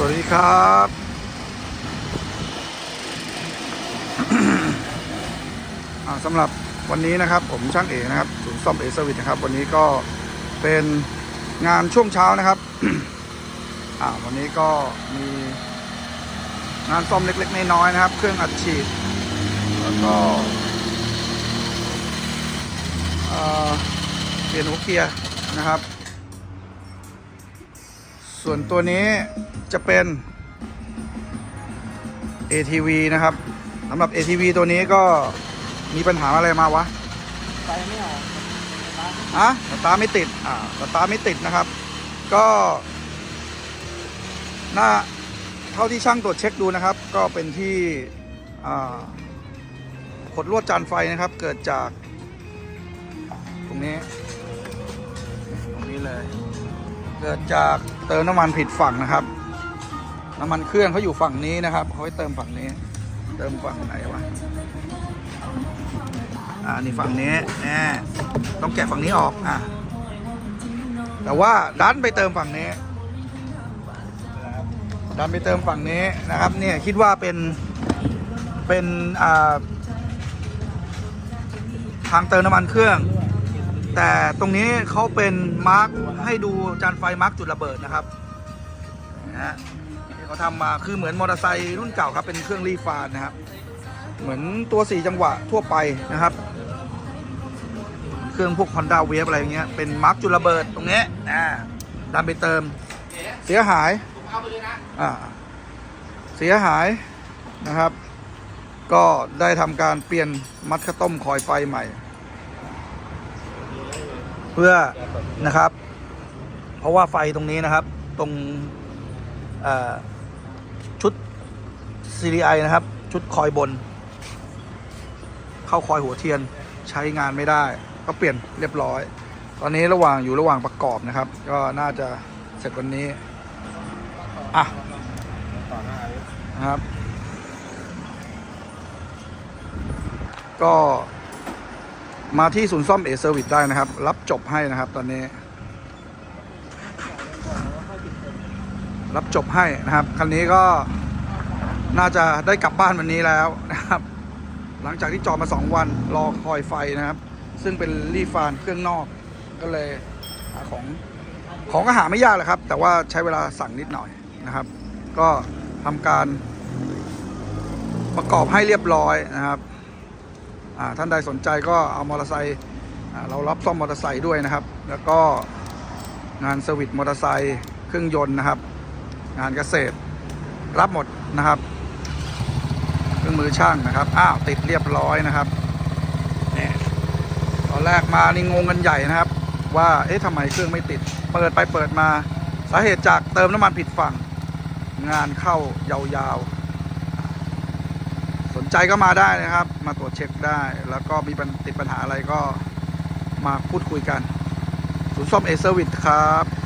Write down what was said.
สวัสดีครับ สำหรับวันนี้นะครับ ผมช่างเอกนะครับศูนย์ซ่อมเอเซอร์วิสนะครับ วันนี้ก็เป็นงานช่วงเช้านะครับวันนี้ก็มีงานซ่อมเล็กๆน้อยๆนะครับ เครื่องอัดฉีด แล้วก็เอ่อเปลี่ยนหัวเกียร์นะครับ ส่วนตัวนี้จะเป็น ATV นะครับสำหรับ ATV ตัวนี้ก็มีปัญหาอะไรมาวะไปไม่ออกอะสตาร์ทไม่ติด อ่าสตาร์ทไม่ติดนะครับ ก็น่าเท่าที่ช่างตรวจเช็คดูนะครับ ก็เป็นที่อ่าขดลวดจานไฟนะครับ เกิดจาก ตรงนี้ ตรงนี้เลย เกิดจากเติมน้ำมันผิดฝั่งนะครับ น้ำมันเครื่องเขาอยู่ฝั่งนี้นะครับเขาให้เติมฝั่งนี้ เติมฝั่งไหนวะอ่านี่ฝั่งนี้แน่ต้องแกะฝั่งนี้ออกอ่าแต่ว่าดันไปเติมฝั่งนี้ดันไปเติมฝั่งนี้นะครับ เนี่ยคิดว่าเป็นเป็นอ่าทางเติมน้ำมันเครื่อง แต่ตรงนี้เขาเป็นมาร์กให้ดูจานไฟมาร์กจุดระเบิดนะครับนะฮะเขาทำมาคือเหมือนมอเตอร์ไซค์รุ่นเก่าครับเป็นเครื่องรีฟานนะครับ เหมือนตัวสี่จังหวะทั่วไปนะครับ เครื่องพวก Honda Wave อะไรอย่างเงี้ยเป็นมาร์กจุดระเบิดตรงนี้อ่าดันไปเติม เสียหายอ่าเสียหายนะครับ ก็ได้ทำการเปลี่ยนมัดข้าวต้มคอยไฟใหม่ พื่อนะครับ เพราะว่าไฟตรงนี้นะครับ ตรงชุด CDI นะครับ ชุดคอยบน เข้าคอยหัวเทียนใช้งานไม่ได้ ก็เปลี่ยนเรียบร้อย ตอนนี้ระหว่างอยู่ระหว่างประกอบนะครับ ก็น่าจะเสร็จวันนี้อะนะครับ ก็ มาที่ศูนย์ซ่อมเอเซอร์วิสได้นะครับ รับจบให้นะครับตอนนี้ รับจบให้นะครับ คันนี้ก็น่าจะได้กลับบ้านวันนี้แล้วนะครับ หลังจากที่จอดมา 2 วันรอคอยไฟนะครับ ซึ่งเป็นรีฟานเครื่องนอกก็เลยหาของของก็หาไม่ยากแหละครับ แต่ว่าใช้เวลาสั่งนิดหน่อยนะครับ ก็ทำการประกอบให้เรียบร้อยนะครับ ท่านใดสนใจก็เอามอเตอร์ไซค์เรารับซ่อมมอเตอร์ไซค์ด้วยนะครับ แล้วก็งานเซอร์วิสมอเตอร์ไซค์เครื่องยนต์นะครับ งานเกษตรรับหมดนะครับ เครื่องมือช่างนะครับอ้าวติดเรียบร้อยนะครับเนี่ยตอนแรกมานี่งงกันใหญ่นะครับ ว่าเอ๊ะทำไมเครื่องไม่ติด เปิดไปเปิดมาสาเหตุจากเติมน้ำมันผิดฝั่ง งานเข้ายาวๆ นใจก็มาได้นะครับ มาตรวจเช็คได้ แล้วก็มีปัญติดปัญหาอะไรก็มาพูดคุยกัน ศูนย์ซ่อมเอเซอร์วิสครับ